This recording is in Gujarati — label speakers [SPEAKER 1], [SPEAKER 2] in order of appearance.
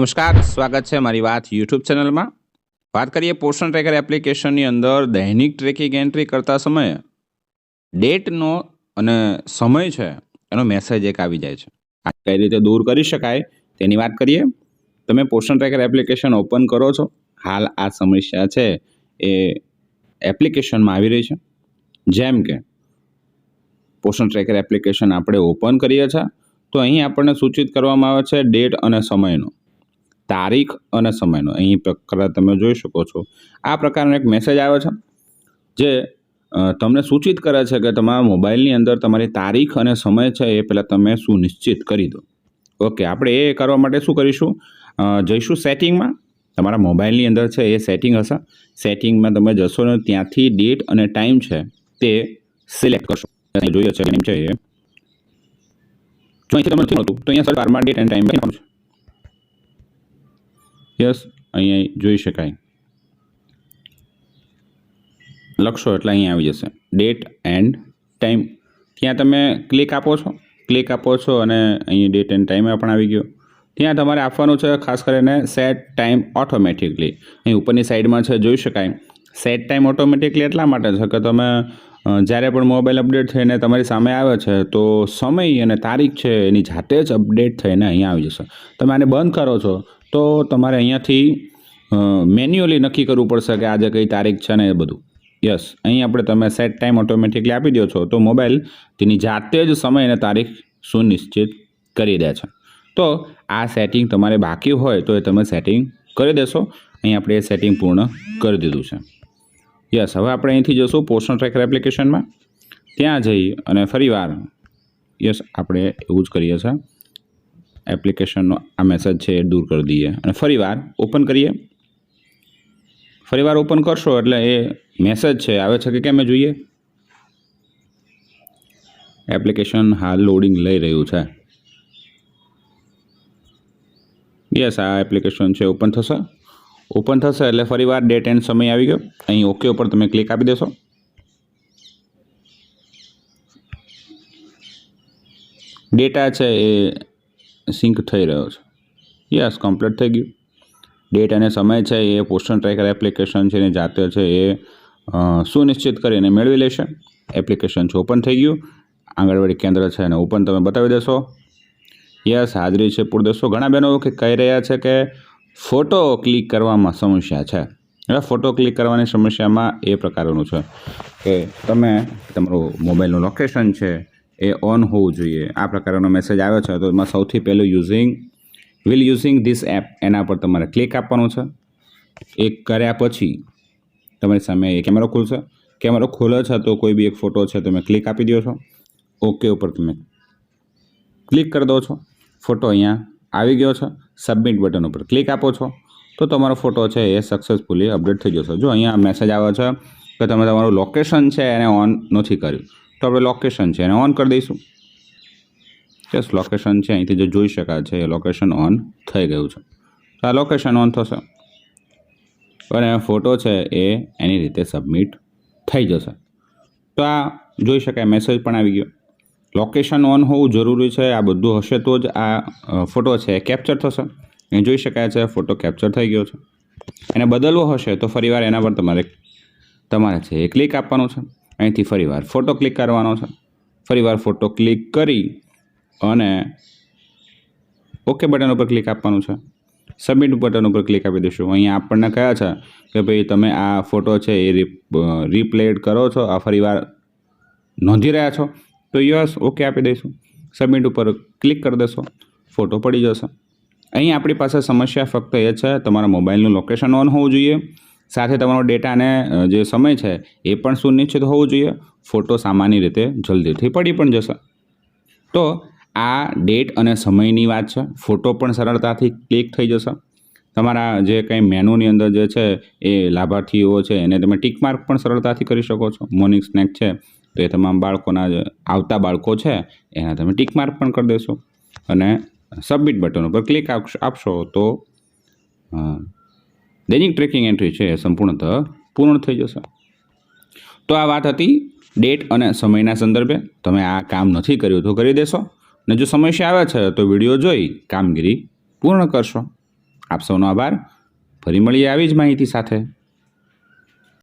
[SPEAKER 1] નમસ્કાર, સ્વાગત છે મારી વાત યુટ્યુબ ચેનલમાં. વાત કરીએ પોષણ ટ્રેકર એપ્લિકેશનની અંદર દૈનિક ટ્રેકિંગ એન્ટ્રી કરતા સમયે. ડેટનો અને સમય છે, એનો મેસેજ એક આવી જાય છે. આ કઈ રીતે દૂર કરી શકાય, તેની વાત કરીએ. તમે પોષણ ટ્રેકર એપ્લિકેશન ઓપન કરો છો, હાલ આ સમસ્યા છે, એ એપ્લિકેશનમાં આવી રહી છે. જેમ કે, પોષણ ટ્રેકર એપ્લિકેશન આપણે ઓપન કરીએ છીએ તો અહીં આપણને સૂચિત કરવામાં આવે છે ડેટ અને સમયનો. તારીખ અને સમયનો. અહીં પ્રકાર તમે જોઈ શકો છો. આ પ્રકારનો એક મેસેજ આવે છે, જે તમને સૂચિત કરે છે કે તમારા મોબાઈલની અંદર તમારી તારીખ અને સમય છે એ પહેલાં તમે સુનિશ્ચિત કરી દો. ઓકે આપણે એ કરવા માટે શું કરીશું? જઈશું સેટિંગમાં તમારા મોબાઈલની અંદર છે એ સેટિંગ હશે. સેટિંગમાં તમે જશો ને ત્યાંથી ડેટ અને ટાઈમ છે તે સિલેક્ટ કરશો. જોઈએ છે ટાઈમ છે એ. જો અહીંથી તમને નથી મળતું, તો અહીંયા સર બારમાં ડેટ એન્ડ ટાઈમ છે. યસ, અહીંયા જોઈ શકાય. લખશો એટલે અહીંયા આવી જશે. ડેટ એન્ડ ટાઈમ ત્યાં તમે ક્લિક આપો છો. ક્લિક આપો છો અને અહીં ડેટ એન્ડ ટાઈમ પણ આવી ગયો. ત્યાં તમારે આપવાનું છે, ખાસ કરીને સેટ ટાઈમ ઓટોમેટિકલી અહીં ઉપરની સાઈડમાં છે, જોઈ શકાય. સેટ ટાઈમ ઓટોમેટિકલી એટલા માટે છે કે તમે જ્યારે પણ મોબાઈલ અપડેટ થઈને તમારી સામે આવે છે, તો સમય અને તારીખ છે એની જાતે જ અપડેટ થઈને અહીંયા આવી જશે. તમે આને બંધ કરો છો તો તમારે અહીંયાથી મેન્યુઅલી નક્કી કરવું પડશે કે આજે કઈ તારીખ છે ને એ બધું. યસ અહીં આપણે તમે સેટ ટાઈમ ઓટોમેટિકલી આપી દો છો તો મોબાઈલ તેની જાતે જ સમય અને તારીખ સુનિશ્ચિત કરી દે છે. તો આ સેટિંગ તમારે બાકી હોય તો એ તમે સેટિંગ કરી દેશો. અહીં આપણે એ સેટિંગ પૂર્ણ કરી દીધું છે. યસ હવે આપણે અહીંથી જશું પોષણ ટ્રેકર એપ્લિકેશનમાં ત્યાં જઈ અને ફરીવાર યસ આપણે એવું જ કરીએ છીએ. એપ્લિકેશનનો આ મેસેજ છે એ દૂર કરી દઈએ. અને ફરીવાર ઓપન કરીએ. ફરીવાર ઓપન કરશો એટલે એ મેસેજ છે, આવે છે કે કેમ જોઈએ? એપ્લિકેશન હાલ લોડિંગ લઈ રહ્યું છે. યસ આ એપ્લિકેશન છે ઓપન થશે. ઓપન થશે એટલે ફરીવાર ડેટ એન્ડ સમય આવી ગયો. અહીં ઓકે ઉપર તમે ક્લિક આપી દેશો. ડેટા છે એ સિંક થઈ રહ્યો છે. યસ કમ્પ્લીટ થઈ ગયું. ડેટ અને સમય છે, એ પોસ્ટન ટ્રેકર એપ્લિકેશન છે એની જાતે છે એ સુનિશ્ચિત કરીને મેળવી લેશે. એપ્લિકેશન છે ઓપન થઈ ગયું. આંગણવાડી કેન્દ્ર છે એને ઓપન તમે બતાવી દેશો. યસ હાજરી છે, પૂર દેશો ઘણા બહેનો કે કહી રહ્યા છે કે ફોટો ક્લિક કરવામાં સમસ્યા છે. હવે ફોટો ક્લિક કરવાની સમસ્યામાં એ પ્રકારનું છે કે તમે તમારું મોબાઈલનું લોકેશન છે એ ઓન હોવું જોઈએ. આ પ્રકારનો મેસેજ આવ્યો છે. તો એમાં સૌથી પહેલું using will using this app એના પર તમારે ક્લિક આપવાનું છે. એ કર્યા પછી તમારી સામે એ કેમેરો ખુલશે. કેમેરો ખુલે છે તો કોઈ બી એક ફોટો છે તમે ક્લિક આપી દો છો. ઓકે ઉપર તમે ક્લિક કરી દો છો. ફોટો અહીંયા આવી ગયો છે. સબમિટ બટન ઉપર ક્લિક આપો છો. તો તમારો ફોટો છે એ સક્સેસફુલી અપડેટ થઈ જશે. જો અહીંયા મેસેજ આવે છે કે તમે તમારું લોકેશન છે એને ઓન નથી કર્યું. તો આપણે લોકેશન છે, એને ઓન કરી દઈશું. યસ લોકેશન છે, અહીંથી જે જોઈ શકાય છે, એ લોકેશન ઓન થઈ ગયું છે. તો આ લોકેશન ઓન થશે. અને ફોટો છે, એ એની રીતે સબમિટ થઈ જશે. તો આ જોઈ શકાય મેસેજ પણ આવી ગયો. લોકેશન ઓન હોવું જરૂરી છે, આ બધું હશે તો જ આ ફોટો છે, એ કેપ્ચર થશે. એ જોઈ શકાય છે ફોટો કેપ્ચર થઈ ગયો છે. એને બદલવો હશે તો ફરીવાર એના પર તમારે તમારે છે એ ક્લિક આપવાનું છે. અહીંથી ફરીવાર ફોટો ક્લિક કરવાનો છે. ફરીવાર ફોટો ક્લિક કરી અને ઓકે બટન ઉપર ક્લિક આપવાનું છે. સબમિટ બટન ઉપર ક્લિક આપી દઈશું. અહીંયા આપણને કયા છે કે ભાઈ તમે આ ફોટો છે એ રીપ્લેડ કરો છો, આ ફરીવાર નોંધી રહ્યા છો? તો યસ, ઓકે આપી દઈશું. સબમિટ ઉપર ક્લિક કરી દેશો. ફોટો પડી જશે. અહીં આપણી પાસે સમસ્યા ફક્ત એ છે, તમારા મોબાઈલનું લોકેશન ઓન હોવું જોઈએ. સાથે તમારો ડેટા અને જે સમય છે, એ પણ સુનિશ્ચિત હોવું જોઈએ. ફોટો સામાન્ય રીતે જલ્દીથી પડી પણ જશે. તો આ ડેટ અને સમયની વાત છે. ફોટો પણ સરળતાથી ક્લિક થઈ જશે. તમારા જે કંઈ મેનુની અંદર જે છે, એ લાભાર્થીઓ છે, એને તમે ટીક માર્ક પણ સરળતાથી કરી શકો છો. મોર્નિંગ સ્નેક છે, તો એ તમામ બાળકોના આવતા બાળકો છે, એના તમે ટીક માર્ક પણ કરી દેશો. અને સબમિટ બટન ઉપર ક્લિક આપશો તો દૈનિક ટ્રેકિંગ એન્ટ્રી છે સંપૂર્ણતઃ પૂર્ણ થઈ જશે. તો આ વાત હતી ડેટ અને સમયના સંદર્ભે. તમે આ કામ નથી કર્યું તો કરી દેશો. ને જો સમસ્યા આવે છે તો વીડિયો જોઈ કામગીરી પૂર્ણ કરશો. આપ સૌનો આભાર. ફરી મળીએ આવી જ માહિતી સાથે.